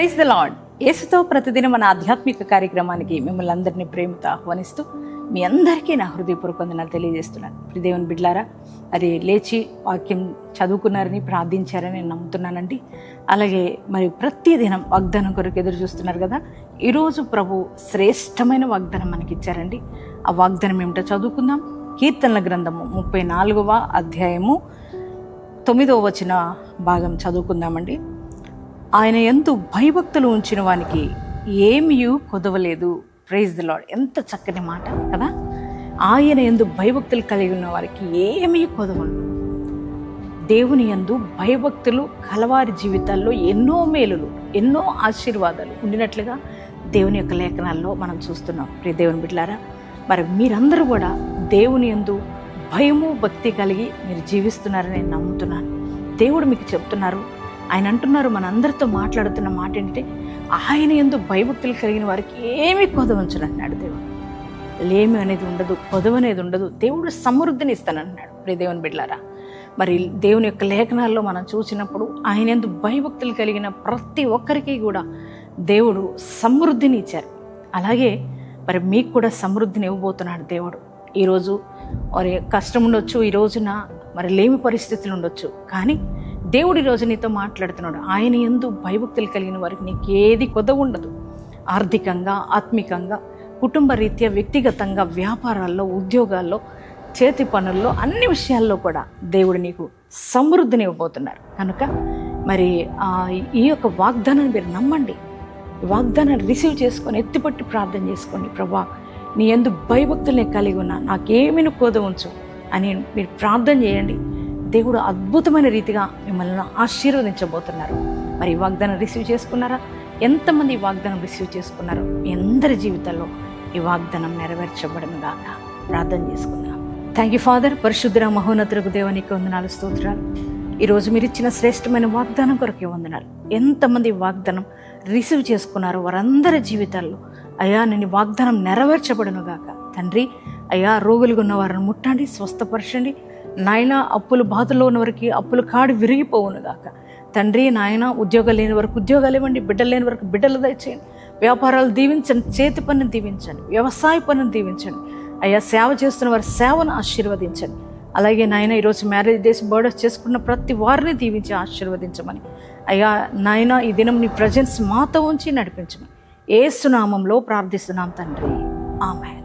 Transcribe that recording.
Praise the lord యేసుతో ప్రతిదినం మన ఆధ్యాత్మిక కార్యక్రమానికి మిమ్మల్ని అందరినీ ప్రేమతో ఆహ్వానిస్తూ మీ అందరికీ నా హృదయపూర్వక తెలియజేస్తున్నాను. ప్రిదేవన్ బిడ్లారా అది లేచి వాక్యం చదువుకున్నారని ప్రార్థించారని నేను నమ్ముతున్నానండి. అలాగే మరి ప్రతి దినం వాగ్దానం కొరకు ఎదురు చూస్తున్నారు కదా ఈరోజు ప్రభు శ్రేష్టమైన వాగ్దానం మనకి ఇచ్చారండి. ఆ వాగ్దానం ఏమిటో చదువుకుందాం. కీర్తనల గ్రంథము ముప్పై నాలుగవ అధ్యాయము తొమ్మిదవ వచ్చిన భాగం చదువుకుందామండి. ఆయన ఎందు భయభక్తులు ఉంచిన వానికి ఏమియు కొదవలేదు. ప్రైజ్ ది లాడ్ ఎంత చక్కని మాట కదా? ఆయన ఎందు భయభక్తులు కలిగి ఉన్న వారికి ఏమీ కొదవలు దేవుని యందు భయభక్తులు కలవారి జీవితాల్లో ఎన్నో మేలులు ఎన్నో ఆశీర్వాదాలు ఉండినట్లుగా దేవుని యొక్క లేఖనాల్లో మనం చూస్తున్నాం. ప్రియ దేవుని బిడ్డారా మరి మీరందరూ కూడా దేవుని యందు భయము భక్తి కలిగి మీరు జీవిస్తున్నారని నేను నమ్ముతున్నాను. దేవుడు మీకు చెప్తున్నారు ఆయన అంటున్నారు మనందరితో మాట్లాడుతున్న మాట ఏంటంటే ఆయన ఎందు భయభక్తులు కలిగిన వారికి ఏమీ కొదవంచను దేవుడు. లేమి అనేది ఉండదు కొదవ అనేది ఉండదు. దేవుడు సమృద్ధిని ఇస్తానంటున్నాడు ప్రే దేవుని బిడ్లారా మరి దేవుని యొక్క లేఖనాల్లో మనం చూసినప్పుడు ఆయన ఎందు భయభక్తులు కలిగిన ప్రతి ఒక్కరికి కూడా దేవుడు సమృద్ధిని ఇచ్చారు. అలాగే మరి మీకు కూడా సమృద్ధిని ఇవ్వబోతున్నాడు దేవుడు. ఈరోజు మరి కష్టం ఉండొచ్చు ఈ రోజున మరి లేమి పరిస్థితులు ఉండొచ్చు. కానీ దేవుడు ఈరోజు నీతో మాట్లాడుతున్నాడు. ఆయన ఎందు భయభక్తులు కలిగిన వారికి నీకు ఏది కొద ఉండదు. ఆర్థికంగా ఆత్మికంగా కుటుంబ రీత్యా వ్యక్తిగతంగా వ్యాపారాల్లో ఉద్యోగాల్లో చేతి పనుల్లో అన్ని విషయాల్లో కూడా దేవుడు నీకు సమృద్ధిని ఇవ్వబోతున్నారు కనుక మరి ఈ యొక్క వాగ్దానాన్ని మీరు నమ్మండి. వాగ్దానాన్ని రిసీవ్ చేసుకొని ఎత్తిపట్టి ప్రార్థన చేసుకోండి ప్రభా నీ ఎందు భయభక్తుల్ని కలిగి ఉన్నా నాకేమీ కోద ఉంచు అని మీరు ప్రార్థన చేయండి. దేవుడు అద్భుతమైన రీతిగా మిమ్మల్ని ఆశీర్వదించబోతున్నారు. మరి ఈ వాగ్దానం రిసీవ్ చేసుకున్నారా? ఎంతమంది ఈ వాగ్దానం రిసీవ్ చేసుకున్నారో మీ అందరి జీవితాల్లో ఈ వాగ్దానం నెరవేర్చబడను గాక. ప్రార్థన చేసుకుందాం. థ్యాంక్ యూ ఫాదర్ పరిశుద్ధ మహోన్నతులకు దేవునికి వందనాలు స్తోత్రాలు. ఈరోజు మీరు ఇచ్చిన శ్రేష్టమైన వాగ్దానం కొరకే వందనాలు. ఎంతమంది వాగ్దానం రిసీవ్ చేసుకున్నారో వారందరి జీవితాల్లో అయ్యా నేను వాగ్దానం నెరవేర్చబడును గాక. తండ్రి అయ్యా రోగులుగా ఉన్న వారిని ముట్టండి స్వస్థపరచండి. నాయన అప్పులు బాధలో ఉన్న వారికి అప్పులు కాడి విరిగిపోవును గాక తండ్రి నాయన ఉద్యోగాలు లేని వరకు ఉద్యోగాలు ఇవ్వండి బిడ్డలు లేని వరకు బిడ్డలు దయచేయండి. వ్యాపారాలు దీవించండి చేతి పనిని దీవించండి వ్యవసాయ పనిని దీవించండి. అయ్యా సేవ చేస్తున్న వారి సేవను ఆశీర్వదించండి. అలాగే నాయన ఈరోజు మ్యారేజ్ డేస్ బర్త్డేస్ చేసుకున్న ప్రతి వారిని దీవించి ఆశీర్వదించమని. అయ్యా నాయన ఈ దినం నీ ప్రజెన్స్ మాతో ఉంచి నడిపించమని. ఏసునామంలో ప్రార్థిస్తున్నాం తండ్రి. ఆమె